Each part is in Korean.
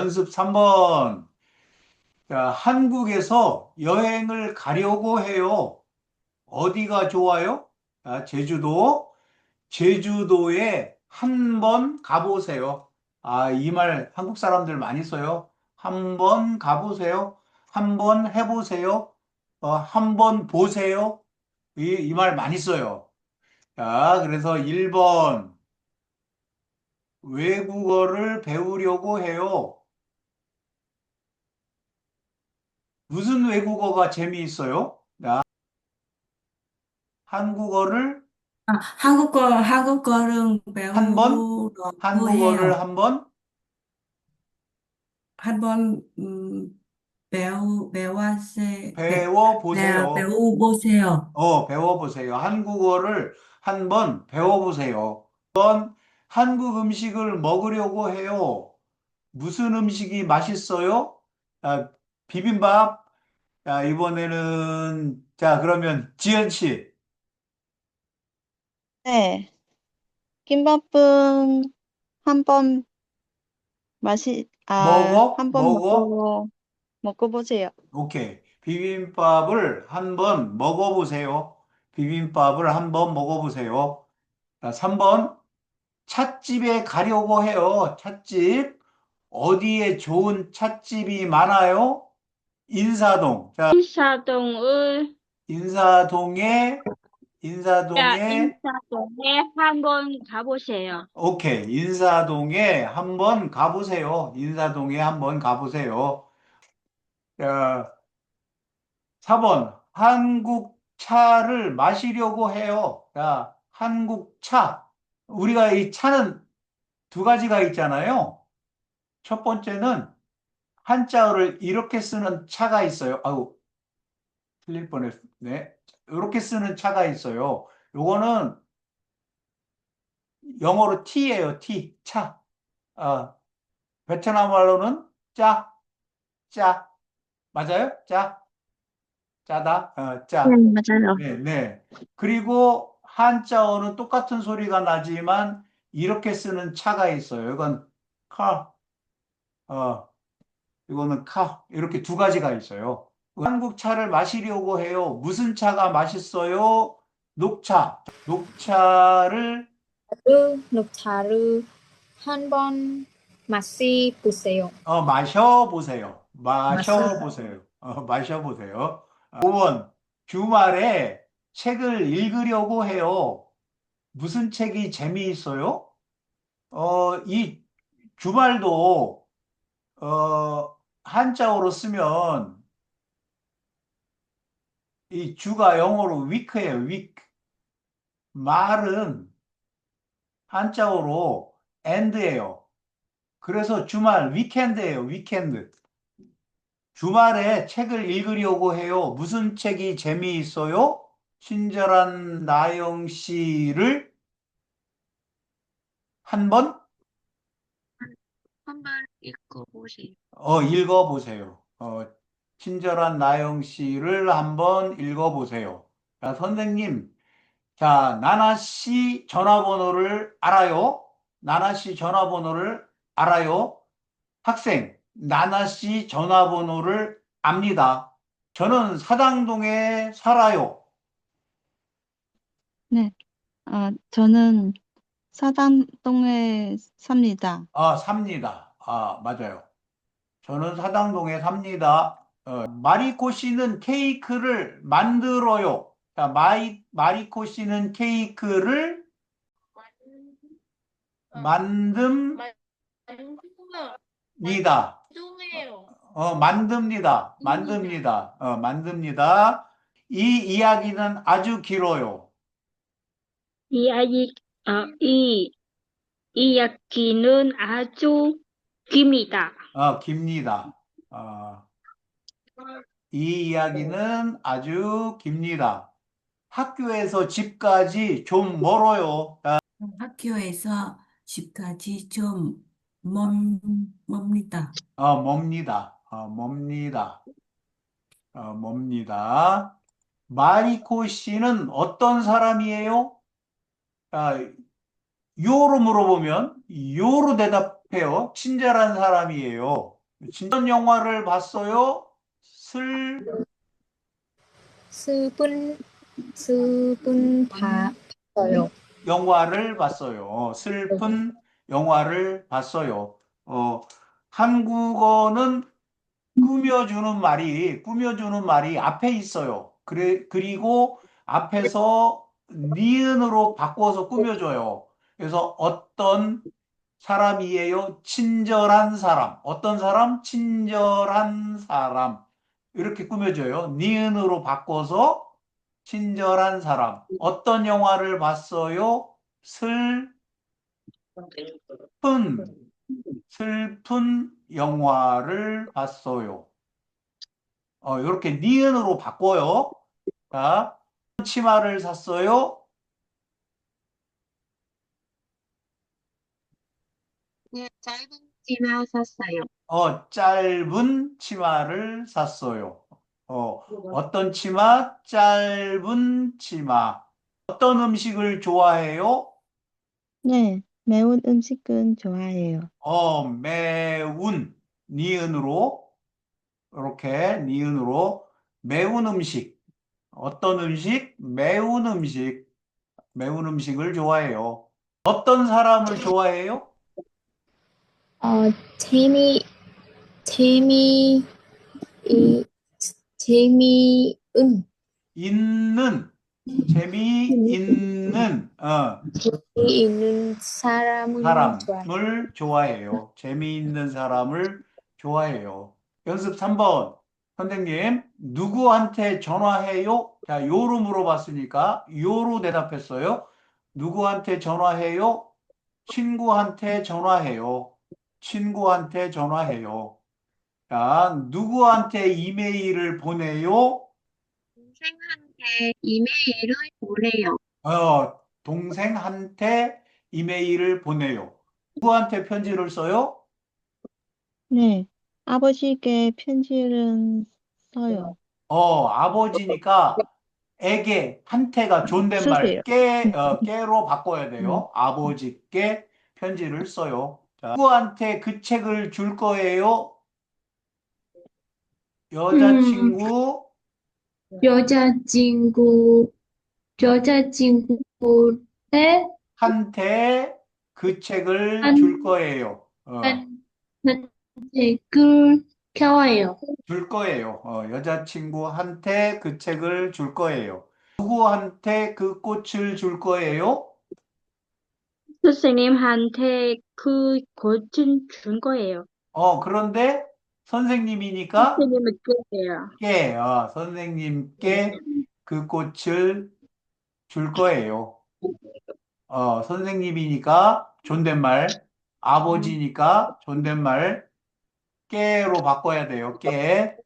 연습 3번. 자, 한국에서 여행을 가려고 해요. 어디가 좋아요? 자, 제주도. 제주도에 한 번 가보세요. 아, 이 말 한국 사람들 많이 써요. 한 번 가보세요. 한 번 해보세요. 어, 한 번 보세요. 이, 이 말 많이 써요. 자, 그래서 1번. 외국어를 배우려고 해요. 무슨 외국어가 재미있어요? 자, 한국어를 아, 한국어, 한국어를 한 번? 배우려고 한국어를 해요. 한 번 한번 음, 배우 배워세 배, 네, 배워보세요. 배워보세요. 어, 배워보세요. 한국어를 한 번 배워보세요. 한번 한국 음식을 먹으려고 해요. 무슨 음식이 맛있어요? 아, 비빔밥. 자, 이번에는, 자, 그러면 지연 씨. 네, 김밥은 한번 맛이, 아, 먹어? 한 번 먹어? 먹고, 먹어보세요. 오케이. 비빔밥을 한번 먹어보세요. 비빔밥을 한번 먹어보세요. 자, 3번. 찻집에 가려고 해요. 찻집. 어디에 좋은 찻집이 많아요? 인사동. 자, 인사동을 인사동에, 자, 인사동에, 인사동에 한번 가보세요. 오케이. 인사동에 한번 가보세요. 인사동에 한번 가보세요. 자, 4번. 한국 차를 마시려고 해요. 자, 한국 차. 우리가 이 차는 두 가지가 있잖아요. 첫 번째는 한자어를 이렇게 쓰는 차가 있어요. 아우, 틀릴 뻔했네. 이렇게 쓰는 차가 있어요. 요거는 영어로 T예요. T, 차. 아, 베트남 말로는 짜, 짜. 맞아요? 짜, 짜다, 어, 짜. 네, 맞아요. 네, 네. 그리고 한자어는 똑같은 소리가 나지만 이렇게 쓰는 차가 있어요. 이건 카, 어, 이거는 카. 이렇게 두 가지가 있어요. 한국 차를 마시려고 해요. 무슨 차가 맛있어요? 녹차. 녹차를 그 녹차를 한번 맛이 보세요. 어, 마셔 보세요. 마셔 보세요. 어, 마셔 보세요. 5번. 주말에 책을 읽으려고 해요. 무슨 책이 재미있어요? 어, 이 주말도, 어, 한자어로 쓰면 이 주가 영어로 week예요, week. 말은 한자어로 end예요. 그래서 주말, 위켄드예요, 위켄드. 주말에 책을 읽으려고 해요. 무슨 책이 재미있어요? 친절한 나영 씨를 한번 한번 읽어보세요. 어, 읽어보세요. 어, 친절한 나영 씨를 한번 읽어보세요. 자, 선생님, 자, 나나 씨 전화번호를 알아요? 나나 씨 전화번호를 알아요? 학생, 나나 씨 전화번호를 압니다. 저는 사당동에 살아요. 아, 저는 사당동에 삽니다. 아, 삽니다. 아, 맞아요. 저는 사당동에 삽니다. 어, 마리코 씨는 케이크를 만들어요. 자, 마이, 마리코 씨는 케이크를 만듭니다. 어, 만듭니다. 만듭니다. 어, 만듭니다. 이 이야기는 아주 길어요. 이야기, 아, 이 이야기는 아주 깁니다. 어, 깁니다. 어, 이 이야기는 아주 깁니다. 학교에서 집까지 좀 멀어요. 자, 학교에서 집까지 좀 먼, 멉니다. 어, 멉니다. 어, 멉니다. 어, 멉니다. 마리코 씨는 어떤 사람이에요? 아, 요로 물어보면 요로 대답해요. 친절한 사람이에요. 진전 영화를 봤어요? 슬 슬픈 슬픈 바 봤어요. 영화를 봤어요. 슬픈 영화를 봤어요. 어, 한국어는 꾸며주는 말이, 꾸며주는 말이 앞에 있어요. 그래, 그리고 앞에서 니은으로 바꿔서 꾸며줘요. 그래서 어떤 사람이에요? 친절한 사람. 어떤 사람? 친절한 사람. 이렇게 꾸며줘요. 니은으로 바꿔서 친절한 사람. 어떤 영화를 봤어요? 슬픈, 슬픈 영화를 봤어요. 어, 이렇게 니은으로 바꿔요. 자, 치마를 샀어요? 네, 짧은 치마 샀어요. 어, 짧은 치마를 샀어요. 어, 어떤 치마? 짧은 치마. 어떤 음식을 좋아해요? 네, 매운 음식은 좋아해요. 어, 매운 니은으로 이렇게 니은으로 매운 음식. 어떤 음식? 매운 음식. 매운 음식을 좋아해요. 어떤 사람을 좋아해요? 어, 재미 재미 이 재미은 있는 재미있는 어, 있는 사람을 좋아해요. 사람을 좋아해요. 재미있는 사람을 좋아해요. 연습 3번. 선생님, 누구한테 전화해요? 자, 요로 물어봤으니까 요로 대답했어요. 누구한테 전화해요? 친구한테 전화해요. 친구한테 전화해요. 자, 누구한테 이메일을 보내요? 동생한테 이메일을 보내요. 어, 동생한테 이메일을 보내요. 누구한테 편지를 써요? 네, 아버지께 편지를 써요. 어, 아버지니까 에게 한테가 존댓말 쓰세요. 깨, 어, 깨로 바꿔야 돼요. 아버지께 편지를 써요. 자, 누구한테 그 책을 줄 거예요? 여자친구 여자친구, 여자친구의 한테 그 책을 한- 줄 거예요. 어, 책을 켜와요. 줄 거예요. 어, 여자친구한테 그 책을 줄 거예요. 누구한테 그 꽃을 줄 거예요? 선생님한테 그 꽃은 준 거예요. 어, 그런데 선생님이니까 선생님은 그래요. 께, 어, 선생님께 그 꽃을 줄 거예요. 어, 선생님이니까 존댓말, 아버지니까 존댓말, 깨로 바꿔야 돼요. 깨,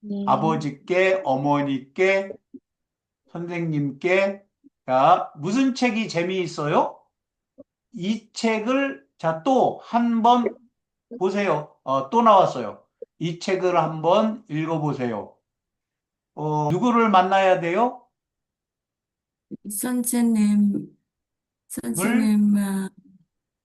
네. 아버지께, 어머니께, 선생님께. 자, 무슨 책이 재미있어요? 이 책을, 자, 또 한 번 보세요. 어, 또 나왔어요. 이 책을 한번 읽어보세요. 어, 누구를 만나야 돼요? 선생님, 선생님, 어,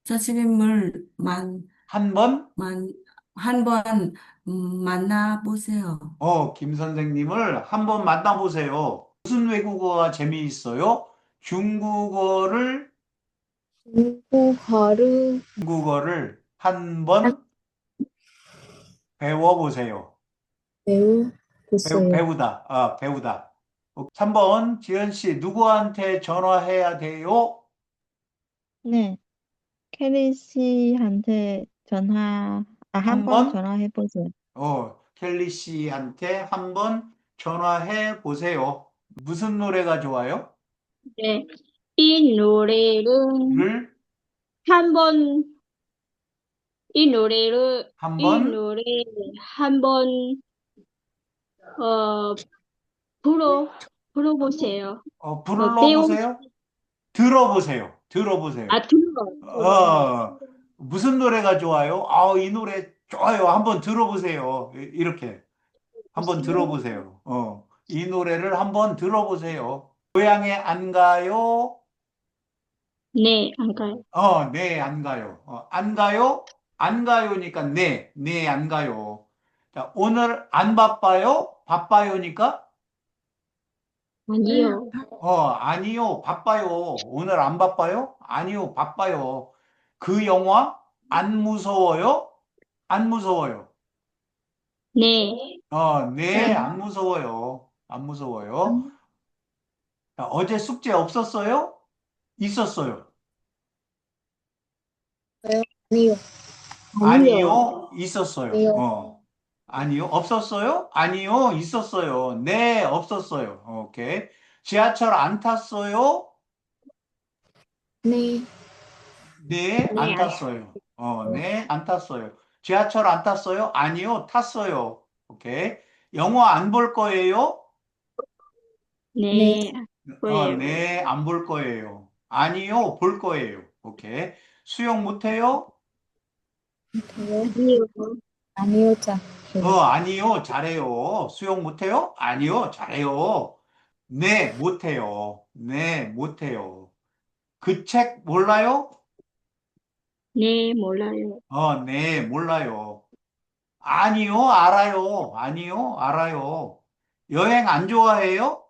선생님을 만, 한 번? 만, 한번 음, 만나보세요. 어, 김 선생님을 한번 만나보세요. 무슨 외국어가 재미있어요? 중국어를, 중국어를 중국어를 한번 배워보세요. 배우 배우, 보세요. 배우다, 아, 배우다. 3번, 지연 씨, 누구한테 전화해야 돼요? 네, 캐리 씨한테 전화, 아, 한 한번 번? 전화해 보세요. 어, 켈리 씨한테 한번 전화해 보세요. 무슨 노래가 좋아요? 네. 이 노래는 를 한번 이 노래를 이 한번 노래 한번 어 불러 불러보세요. 어, 불러보세요. 들어보세요. 들어보세요. 아 들어. 어, 무슨 노래가 좋아요? 아, 이 노래 좋아요. 한번 들어보세요. 이- 이렇게. 한번 들어보세요. 어, 이 노래를 한번 들어보세요. 고향에 안 가요? 네, 안 가요. 어, 네, 안 가요. 어, 안 가요? 안 가요니까 네, 네, 안 가요. 자, 오늘 안 바빠요? 바빠요니까? 아니요. 어, 아니요, 바빠요. 오늘 안 바빠요? 아니요, 바빠요. 그 영화 안 무서워요? 안 무서워요. 네, 어, 네, 안 무서워요. 안 무서워요. 자, 어제 숙제 없었어요? 있었어요. 아니요. 아니요, 있었어요. 아니요. 어. 아니요, 없었어요? 아니요, 있었어요. 네, 없었어요. 오케이. 지하철 안 탔어요? 네. 네, 네, 안안 탔어요. 어, 네, 안 탔어요. 지하철 안 탔어요? 아니요, 탔어요. 오케이. 영화 안 볼 거예요? 네, 어, 거예요. 네, 안 볼 거예요. 아니요, 볼 거예요. 오케이. 수영 못 해요? 아니요. 아니요. 자. 어, 아니요, 잘해요. 수영 못 해요? 아니요, 잘해요. 네, 못 해요. 네, 못 해요. 그 책 몰라요? 네, 몰라요. 어, 네, 몰라요. 아니요, 알아요. 아니요, 알아요. 여행 안 좋아해요?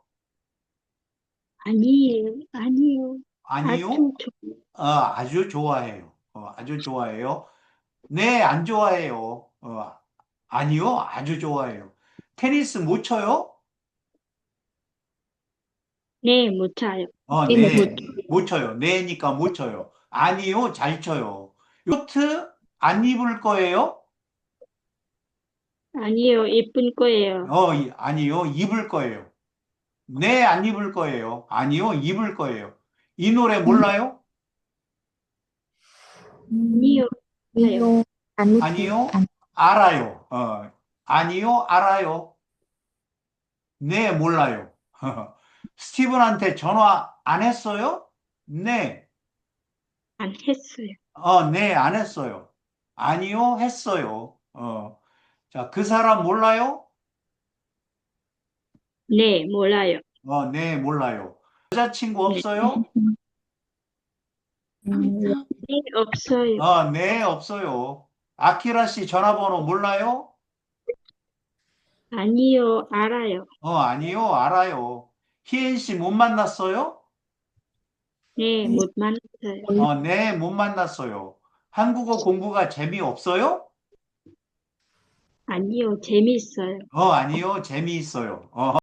아니에요. 아니요. 아니요, 아주 좋- 어, 아주 좋아해요. 어, 아주 좋아해요. 네, 안 좋아해요. 어, 아니요, 아주 좋아해요. 테니스 못 쳐요? 네, 못 차요. 어, 네, 네, 못못 쳐요. 네니까 못 쳐요. 아니요, 잘 쳐요. 요트 안 입을 거예요? 아니요, 예쁜 거예요. 어, 이- 아니요, 입을 거예요. 네, 안 입을 거예요. 아니요, 입을 거예요. 이 노래 몰라요? 음, 아니요. 아니요. 안 못해요. 아니요, 안- 알아요. 어, 아니요, 알아요. 네, 몰라요. 스티븐한테 전화 안 했어요? 네, 안 했어요. 어, 네, 안 했어요. 아니요, 했어요. 어, 자, 그 사람 몰라요? 네, 몰라요. 어, 네, 몰라요. 여자친구 네. 없어요? 음, 네, 없어요. 어, 네, 없어요. 아키라 씨 전화번호 몰라요? 아니요, 알아요. 어, 아니요, 알아요. 희애 씨못 만났어요? 네, 못 만났어요. 어, 네, 못 만났어요. 한국어 공부가 재미없어요? 아니요, 재미있어요. 어, 아니요, 재미있어요. 어.